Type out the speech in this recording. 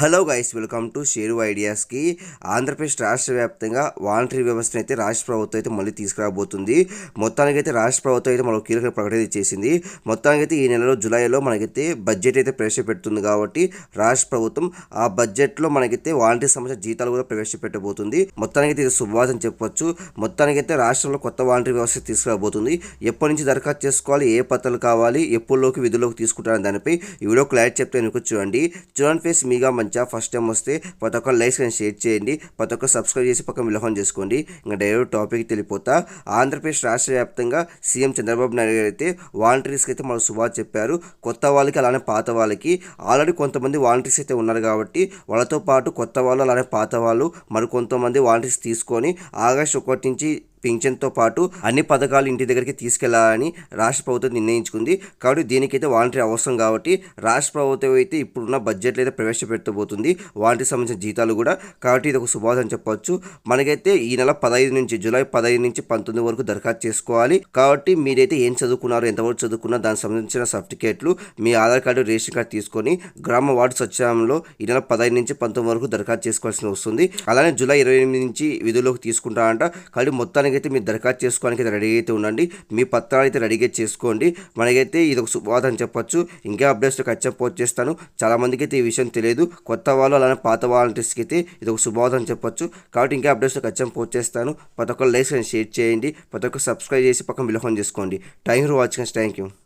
Hello guys welcome to Sheru ఐడియాస్కి Andhra Pradesh రాష్ట్ర వ్యాప్తంగా voluntary వ్యవస్థను అయితే రాష్ట్ర ప్రభుత్వం అయితే మళ్ళీ తీసుకురాబోతుంది. మొత్తానికైతే రాష్ట్ర ప్రభుత్వం అయితే మనకు కీలక ప్రకటన చేసింది. మొత్తానికైతే ఈ నెలలో జూలైలో మనకైతే బడ్జెట్ అయితే ప్రవేశపెడుతుంది కాబట్టి రాష్ట్ర ప్రభుత్వం ఆ బడ్జెట్లో మనకైతే వాలంటీర్ సంబంధించిన జీతాలు కూడా ప్రవేశపెట్టబోతుంది. మొత్తానికైతే ఇది శుభవార్త అని చెప్పొచ్చు. మొత్తానికైతే రాష్ట్రంలో కొత్త వాలంటరీ వ్యవస్థ తీసుకురాబోతుంది. ఎప్పటి నుంచి దరఖాస్తు చేసుకోవాలి ఏ పత్రాలు కావాలి ఎప్పుడులోకి విధుల్లోకి తీసుకుంటారని దానిపై ఈ వీడియో క్లారిటీ చెప్తే వెనుక చూడండి. చూడండి ఫేస్ మీగా మంచిగా ఫస్ట్ టైం వస్తే ప్రతి ఒక్క లైక్స్ కానీ షేర్ చేయండి. ప్రతి ఒక్క సబ్స్క్రైబ్ చేసి పక్కన విలహం చేసుకోండి. ఇంకా డైరెక్ట్ టాపిక్ తెలిపోతా. ఆంధ్రప్రదేశ్ రాష్ట్ర వ్యాప్తంగా సీఎం చంద్రబాబు నాయుడు గారు అయితే వాలంటీర్స్కి అయితే మన శుభా చెప్పారు. కొత్త వాళ్ళకి అలానే పాత వాళ్ళకి. ఆల్రెడీ కొంతమంది వాలంటీర్స్ అయితే ఉన్నారు కాబట్టి వాళ్ళతో పాటు కొత్త వాళ్ళు అలానే పాత వాళ్ళు మరి కొంతమంది వాలంటీర్స్ తీసుకొని ఆగస్టు ఒకటి నుంచి పింఛన్తో పాటు అన్ని పథకాలు ఇంటి దగ్గరికి తీసుకెళ్ళాలని రాష్ట్ర ప్రభుత్వం నిర్ణయించుకుంది. కాబట్టి దీనికైతే వాలంటీర్ అవసరం కాబట్టి రాష్ట్ర ప్రభుత్వం అయితే ఇప్పుడున్న బడ్జెట్లో అయితే ప్రవేశపెట్టబోతుంది. వాలంటీర్ సంబంధించిన జీతాలు కూడా. కాబట్టి ఇది ఒక శుభార్త అని చెప్పొచ్చు. మనకైతే ఈ నెల పదహైదు నుంచి జూలై పదహైదు నుంచి పంతొమ్మిది వరకు దరఖాస్తు చేసుకోవాలి. కాబట్టి మీరైతే ఏం చదువుకున్నారు ఎంతవరకు చదువుకున్నారు దానికి సంబంధించిన సర్టిఫికేట్లు మీ ఆధార్ కార్డు రేషన్ కార్డు తీసుకొని గ్రామ వార్డు సచివాలయంలో ఈ నెల పదహైదు నుంచి పంతొమ్మిది వరకు దరఖాస్తు చేసుకోవాల్సి వస్తుంది. అలానే జూలై ఇరవై ఎనిమిది నుంచి విధుల్లోకి తీసుకుంటారంట. కాబట్టి మొత్తానికి అయితే మీరు దరఖాస్తు చేసుకోవడానికి అయితే రెడీ అయితే ఉండండి. మీ పత్రాలు అయితే రెడీగా చేసుకోండి. మనకైతే ఇది ఒక శుభవార్త అని చెప్పొచ్చు. ఇంకా అప్డేట్స్ ఖచ్చితంగా పోస్ట్ చేస్తాను. చాలా మందికి అయితే ఈ విషయం తెలియదు. కొత్త వాళ్ళు అలానే పాత వాలంటీర్స్కి అయితే ఇది ఒక శుభవార్త అని చెప్పొచ్చు. కాబట్టి ఇంకా అప్డేట్స్ ఖచ్చితంగా పోస్ట్ చేస్తాను. ప్రతి ఒక్కరు లైక్స్ షేర్ చేయండి. ప్రతి ఒక్కరు సబ్స్క్రైబ్ చేసి పక్కన విలోహం చేసుకోండి thank you for watching thank you.